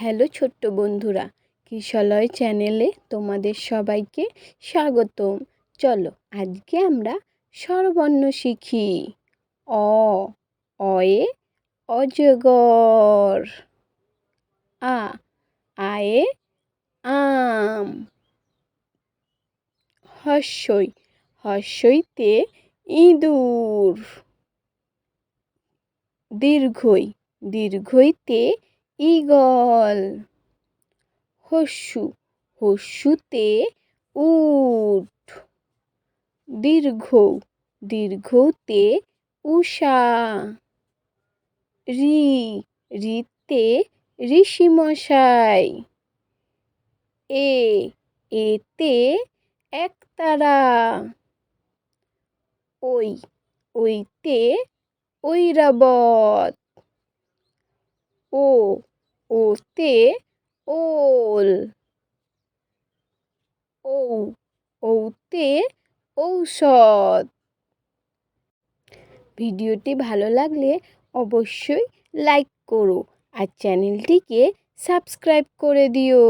Hello ছোট্ট বন্ধুরা, কিশলয় চ্যানেলে তোমাদের সবাইকে স্বাগতম। চলো আজকে আমরা স্বরবর্ণ শিখি। অ, অয়ে, অজগর। আ, আয়ে, আম। হস্যই, হস্যইতে ইঁদুর। দীর্ঘই, দীর্ঘইতে ঈগল হস্যু, হস্যুতে উট। দীর্ঘ, দীর্ঘতে উষা। রি, রিতে ঋষিমশাই। এ, এতে একতারা। ওই, ওইতে ঐরাবত। ও, ওতে ওল। ঔ ঔতে ঔষধ। ভিডিওটি ভালো লাগলে অবশ্যই লাইক করো আর চ্যানেলটিকে সাবস্ক্রাইব করে দিও।